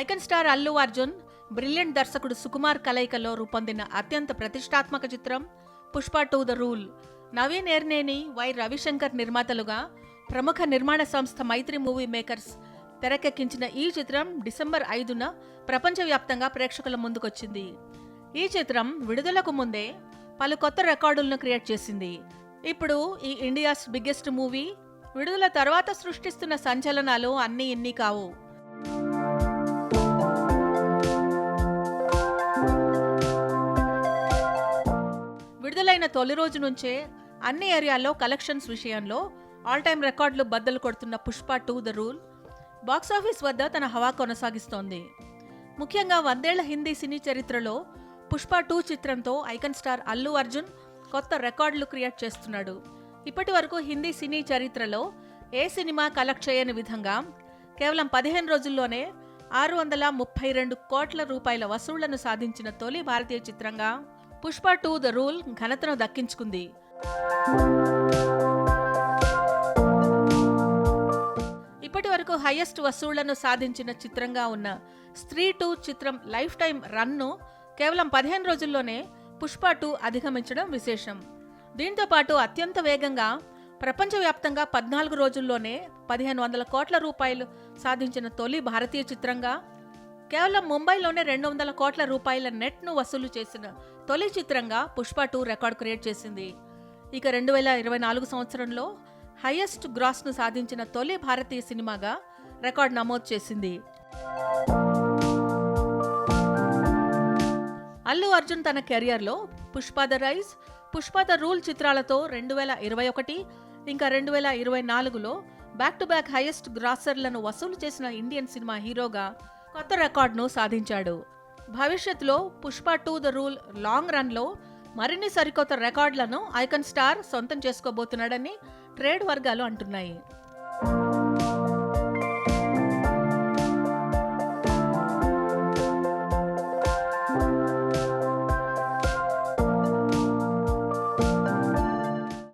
Icon star Allu Arjun brilliant దర్శకుడు సుకుమార్ కలయికలో రూపొందిన అత్యంత ప్రతిష్టాత్మక చిత్రం Pushpa two the rule. Naveen Yerneni Y Ravishankar నిర్మాతలుగా ప్రముఖ నిర్మాణ సంస్థ మైత్రి మూవీ మేకర్స్ తెరకెక్కించిన ఈ చిత్రం డిసెంబర్ ఐదున ప్రపంచవ్యాప్తంగా ప్రేక్షకుల ముందుకొచ్చింది. ఈ చిత్రం విడుదలకు ముందే పలు కొత్త రికార్డులను క్రియేట్ చేసింది. ఇప్పుడు ఈ ఇండియాస్ బిగ్గెస్ట్ మూవీ విడుదల తర్వాత సృష్టిస్తున్న సంచలనాలు అన్నీ ఇన్ని కావు. విడుదలైన తొలి రోజు నుంచే అన్ని ఏరియాల్లో కలెక్షన్స్ విషయంలో ఆల్ టైమ్ రికార్డులు బద్దలు కొడుతున్న Pushpa two the rule box office వద్ద తన హవా కొనసాగిస్తోంది. ముఖ్యంగా వందేళ్ళ హిందీ సినీ చరిత్రలో పుష్ప టూ చిత్రంతో ఐకన్ స్టార్ అల్లు అర్జున్ కొత్త రికార్డులు క్రియేట్ చేస్తున్నాడు. ఇప్పటి వరకు హిందీ సినీ చరిత్రలో ఏ సినిమా కలెక్ట్ చేయని విధంగా కేవలం పదిహేను రోజుల్లోనే ఆరు వందల ముప్పై రెండు కోట్ల రూపాయల వసూళ్ళను సాధించిన తొలి భారతీయ చిత్రంగా పుష్ప టూ ద రూల్ ఘనతను దక్కించుకుంది. ఇప్పటి వరకు హైయెస్ట్ వసూళ్ళను సాధించిన చిత్రంగా ఉన్న స్త్రీ టూ చిత్రం లైఫ్ టైం రన్ను కేవలం పదిహేను రోజుల్లోనే పుష్ప టూ అధిగమించడం విశేషం. దీంతో పాటు అత్యంత వేగంగా ప్రపంచవ్యాప్తంగా పద్నాలుగు రోజుల్లోనే పదిహేను వందల కోట్ల రూపాయలు సాధించిన తొలి భారతీయ చిత్రంగా కేవలం ముంబైలోనే రెండు వందల కోట్ల రూపాయల నెట్ను వసూలు చేసిన తొలి చిత్రంగా పుష్ప టూ రికార్డ్ క్రియేట్ చేసింది. ఇక రెండు వేల ఇరవై నాలుగు సంవత్సరంలో హైయెస్ట్ గ్రాస్ను సాధించిన తొలి భారతీయ సినిమాగా రికార్డు నమోదు చేసింది. అల్లు అర్జున్ తన కెరియర్లో Pushpa the rise Pushpa the rule చిత్రాలతో రెండు వేల ఇరవై ఒకటి ఇంకా రెండు వేల ఇరవై నాలుగులో బ్యాక్ టు బ్యాక్ హైయెస్ట్ గ్రాసర్లను వసూలు చేసిన ఇండియన్ సినిమా హీరోగా కొత్త రికార్డును సాధించాడు. భవిష్యత్తులో Pushpa two the rule long రన్లో మరిన్ని సరికొత్త రికార్డులను ఐకన్ స్టార్ సొంతం చేసుకోబోతున్నాడని ట్రేడ్ వర్గాలు అంటున్నాయి.